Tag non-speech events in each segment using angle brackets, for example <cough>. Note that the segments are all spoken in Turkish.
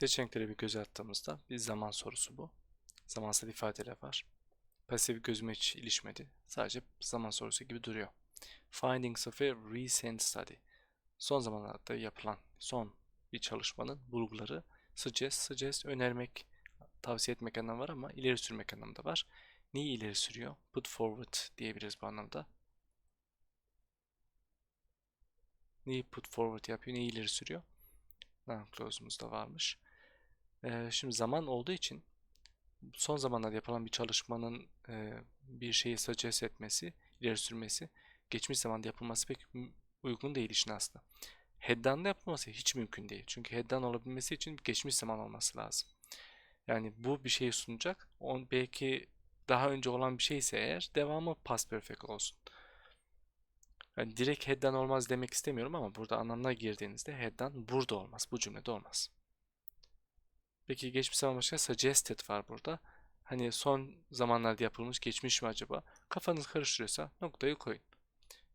Seçeneklere bir göz attığımızda bir zaman sorusu bu. Zamansal ifadeler var. Pasif gözüme hiç ilişmedi. Sadece zaman sorusu gibi duruyor. Findings of a recent study. Son zamanlarda yapılan son bir çalışmanın bulguları suggest, suggest önermek, tavsiye etmek anlamı var ama ileri sürmek anlamında var. Neyi ileri sürüyor? Put forward diyebiliriz bu anlamda. Neyi put forward yapıyor, neyi ileri sürüyor? Noun clause'umuz da varmış. Ee, şimdi zaman olduğu için son zamanlarda yapılan bir çalışmanın e, bir şeyi suggest etmesi, ileri sürmesi, geçmiş zamanda yapılması pek uygun değil işin aslında. Head down'da yapılması hiç mümkün değil. Çünkü head down olabilmesi için geçmiş zaman olması lazım. Yani bu bir şeyi sunacak. On, belki daha önce olan bir şeyse eğer devamı past perfect olsun. Yani direkt head down olmaz demek istemiyorum ama burada anlamına girdiğinizde head down burada olmaz. Bu cümlede olmaz. Peki geçmiş zaman başka suggested var burada. Hani son zamanlarda yapılmış geçmiş mi acaba? Kafanız karıştırıyorsa noktayı koyun.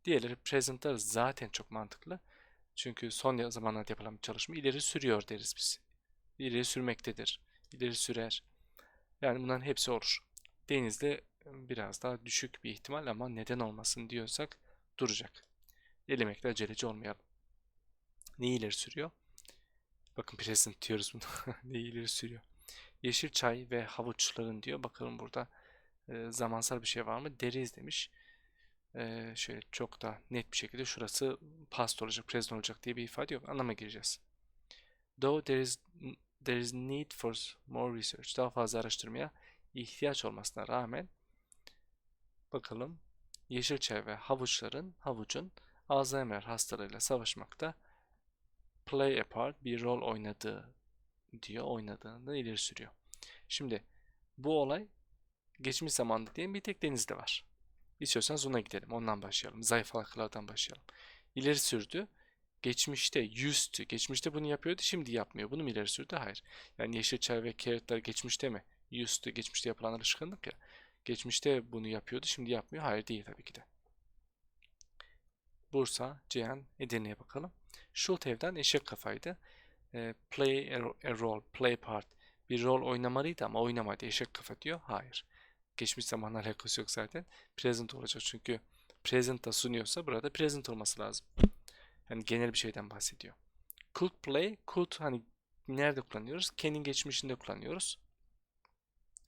Diğerleri present'lar zaten çok mantıklı. Çünkü son zamanlarda yapılan bir çalışma ileri sürüyor deriz biz. İleri sürmektedir. İleri sürer. Yani bunların hepsi olur. Denizde biraz daha düşük bir ihtimal ama neden olmasın diyorsak duracak. Elemekle aceleci olmayalım. Neyi ileri sürüyor? Bakın present diyoruz bunu. <laughs> Neyi ileri sürüyor? Yeşil çay ve havuçların diyor. Bakalım burada e, zamansal bir şey var mı? Deriz demiş. E, şöyle çok da net bir şekilde şurası past olacak, present olacak diye bir ifade yok. Anlama gireceğiz. Though there is there is need for more research. Daha fazla araştırmaya ihtiyaç olmasına rağmen bakalım yeşil çay ve havuçların, havucun Alzheimer hastalığıyla savaşmakta play a part, bir rol oynadığı diyor, oynadığını ileri sürüyor. Şimdi bu olay geçmiş zamanda diye bir tek denizde var. İstiyorsanız ona gidelim. Ondan başlayalım. Zayıf halkalardan başlayalım. İleri sürdü. Geçmişte yüzdü. Geçmişte bunu yapıyordu. Şimdi yapmıyor. Bunu mu ileri sürdü? Hayır. Yani yeşil çay ve carrotlar geçmişte mi? Yüzdü. Geçmişte yapılan alışkanlık ya. Geçmişte bunu yapıyordu. Şimdi yapmıyor. Hayır değil tabii ki de. Bursa, Cihan, Edirne'ye bakalım. Schultev'den eşek kafaydı. E, play a, a role, play part. Bir rol oynamalıydı ama oynamadı. Eşek kafa diyor. Hayır. Geçmiş zamanla alakası yok zaten. Present olacak çünkü present da sunuyorsa burada present olması lazım. Yani genel bir şeyden bahsediyor. Could play, could hani nerede kullanıyoruz? Can'in geçmişinde kullanıyoruz.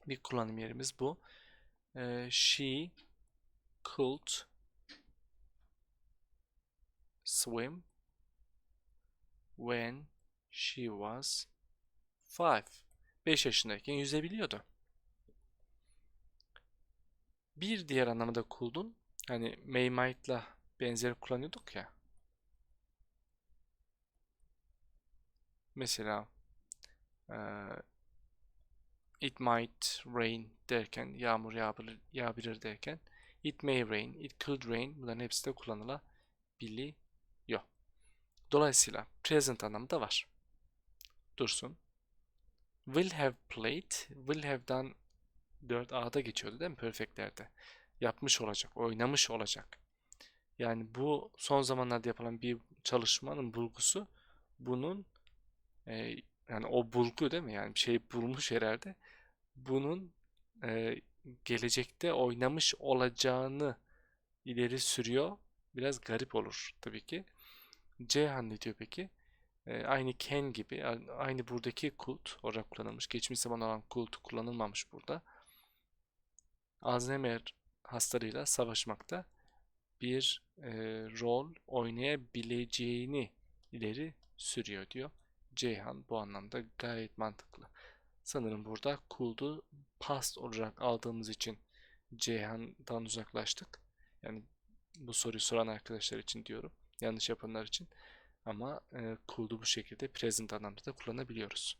Bir kullanım yerimiz bu. Ee, she could swim when she was five. 5 yaşındayken yüzebiliyordu. Bir diğer anlamı da could'un hani may might'la benzer kullanıyorduk ya. Mesela eee, it might rain derken yağmur yağabilir, yağabilir derken it may rain, it could rain bunların hepsi de kullanılabiliyor. Dolayısıyla present anlamda var. Dursun. Will have played, will have'dan 4A'da geçiyordu değil mi? Perfect'lerde. Yapmış olacak, oynamış olacak. Yani bu son zamanlarda yapılan bir çalışmanın bulgusu bunun e, yani o bulgu değil mi? Yani bir şey bulmuş herhalde. Bunun e, gelecekte oynamış olacağını ileri sürüyor. Biraz garip olur tabii ki. Ceyhan ne diyor peki? E, aynı Ken gibi, aynı buradaki kult olarak kullanılmış. Geçmiş zaman olan kult kullanılmamış burada. Alzheimer hastalığıyla savaşmakta bir e, rol oynayabileceğini ileri sürüyor diyor. Ceyhan bu anlamda gayet mantıklı. Sanırım burada cool'du past olarak aldığımız için Ceyhan'dan uzaklaştık. Yani bu soruyu soran arkadaşlar için diyorum. Yanlış yapanlar için. Ama e, cool'du bu şekilde present anlamda da kullanabiliyoruz.